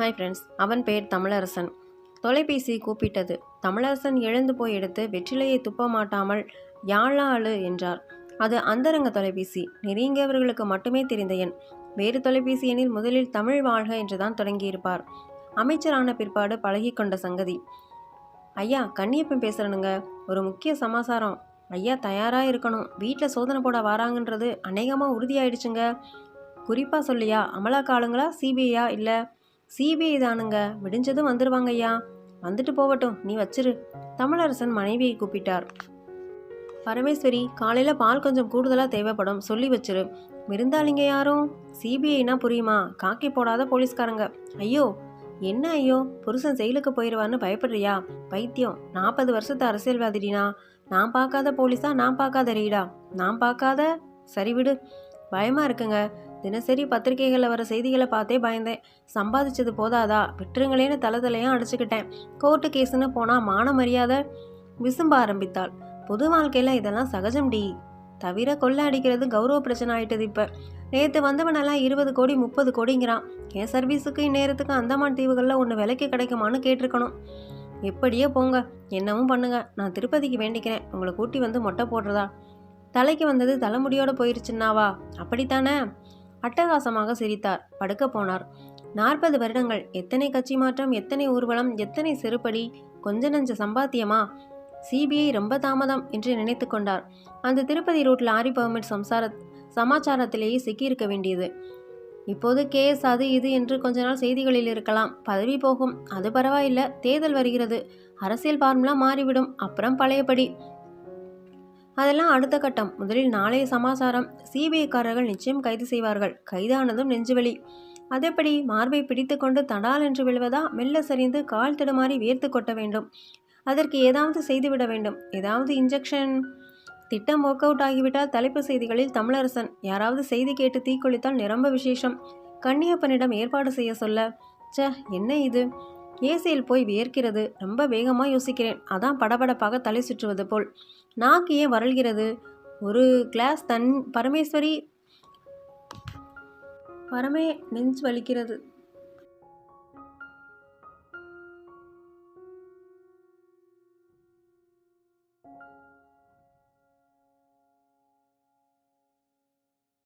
Hi friends அவன் பெயர் தமிழரசன். தொலைபேசி கூப்பிட்டது. தமிழரசன் எழுந்து போய் எடுத்து வெற்றிலையை துப்ப மாட்டாமல் யாழாளு என்றார். அது அந்தரங்க தொலைபேசி. நெருங்கியவர்களுக்கு மட்டுமே தெரிந்த எண். வேறு தொலைபேசி எண்ணில் முதலில் தமிழ் வாழ்க என்றுதான் தொடங்கியிருப்பார். அமைச்சரான பிற்பாடு பழகி கொண்ட சங்கதி. ஐயா கண்ணியப்பன் பேசுகிறனுங்க ஒரு முக்கிய சமாசாரம். ஐயா தயாராக இருக்கணும். வீட்டில் சோதனை போட வராங்கன்றது அநேகமாக உறுதியாயிடுச்சுங்க. குறிப்பாக சொல்லியா அமலா ஆளுங்களா சிபிஐயா இல்லை? சிபிஐ தானுங்க. விடிஞ்சதும் வந்துடுவாங்க ஐயா வந்துட்டு போகட்டும். நீ வச்சிரு. தமிழரசன் மனைவியை கூப்பிட்டார். பரமேஸ்வரி காலையில் பால் கொஞ்சம் கூடுதலாக தேவைப்படும். சொல்லி வச்சிரு. விருந்தாளிங்க யாரும்? சிபிஐனா புரியுமா? காக்கி போடாத போலீஸ்காரங்க. ஐயோ என்ன ஐயோ? புருஷன் செயலுக்கு போயிடுவான்னு பயப்படுறியா? பைத்தியம். நாற்பது வருஷத்து அரசியல்வாதிடினா? நான் பார்க்காத போலீஸா? நான் பார்க்காத ரீடா நான் பார்க்காத? சரி விடு. பயமாக இருக்குங்க. தினசரி பத்திரிகைகளில் வர செய்திகளை பார்த்தே பயந்தேன். சம்பாதிச்சது போதாதா? விட்டுருங்களேன்னு தலை தலையாக அடிச்சுக்கிட்டேன். கோர்ட்டு கேஸுன்னு போனால் மான மரியாதை விசும்ப ஆரம்பித்தாள். பொது வாழ்க்கையில் இதெல்லாம் சகஜம் டி. தவிர கொள்ளை அடிக்கிறது கௌரவ பிரச்சனை ஆயிட்டது இப்போ. நேற்று வந்தவனெல்லாம் இருபது கோடி முப்பது கோடிங்கிறான். என் சர்வீஸுக்கு இந்நேரத்துக்கு அந்தமான் தீவுகளில் ஒன்று விலைக்கு கிடைக்குமான்னு கேட்டிருக்கணும். எப்படியோ போங்க. என்னவும் பண்ணுங்க. நான் திருப்பதிக்கு வேண்டிக்கிறேன். உங்களை கூட்டி வந்து மொட்டை போடுறதா? தலைக்கு வந்தது தலைமுடியோட போயிருச்சுன்னாவா? அப்படித்தானே? அட்டகாசமாக சிரித்தார். படுக்க போனார். நாற்பது வருடங்கள். எத்தனை கட்சி மாற்றம்? எத்தனை ஊர்வலம்? எத்தனை செருப்படி? கொஞ்ச நஞ்ச சம்பாத்தியமா? சிபிஐ ரொம்ப தாமதம் என்று நினைத்து கொண்டார். அந்த திருப்பதி ரூட் லாரி பர்மிட் சம்சார சமாச்சாரத்திலேயே சிக்கியிருக்க வேண்டியது. இப்போது கேஎஸ் அது இது என்று கொஞ்ச நாள் செய்திகளில் இருக்கலாம். பதவி போகும். அது பரவாயில்ல. தேர்தல் வருகிறது. அரசியல் ஃபார்முலா மாறிவிடும். அப்புறம் பழையபடி. அதெல்லாம் அடுத்த கட்டம். முதலில் நாளைய சமாசாரம். சிபிஐக்காரர்கள் நிச்சயம் கைது செய்வார்கள். கைதானதும் நெஞ்சுவலி. அதேபடி மார்பை பிடித்துக்கொண்டு தடால் என்று விழுவதா மெல்ல சரிந்து கால் தடுமாறி வேர்த்து கொட்ட வேண்டும். அதற்கு ஏதாவது செய்துவிட வேண்டும். ஏதாவது இன்ஜெக்ஷன்? திட்டம் ஒர்க் அவுட் ஆகிவிட்டால் தலைப்பு செய்திகளில் தமிழரசன். யாராவது செய்தி கேட்டு தீக்குளித்தால் நிரம்ப விசேஷம். கண்ணியப்பனிடம் ஏற்பாடு செய்ய சொல்ல. ச என்ன இது? ஏசியில் போய் வியர்க்கிறது. ரொம்ப வேகமாக யோசிக்கிறேன். அதான் படபடப்பாக தலை சுற்றுவது போல். நாக்கு ஏன் வரல்கிறது? ஒரு கிளாஸ் தன் பரமேஸ்வரி பரமே நெஞ்சு வலிக்கிறது.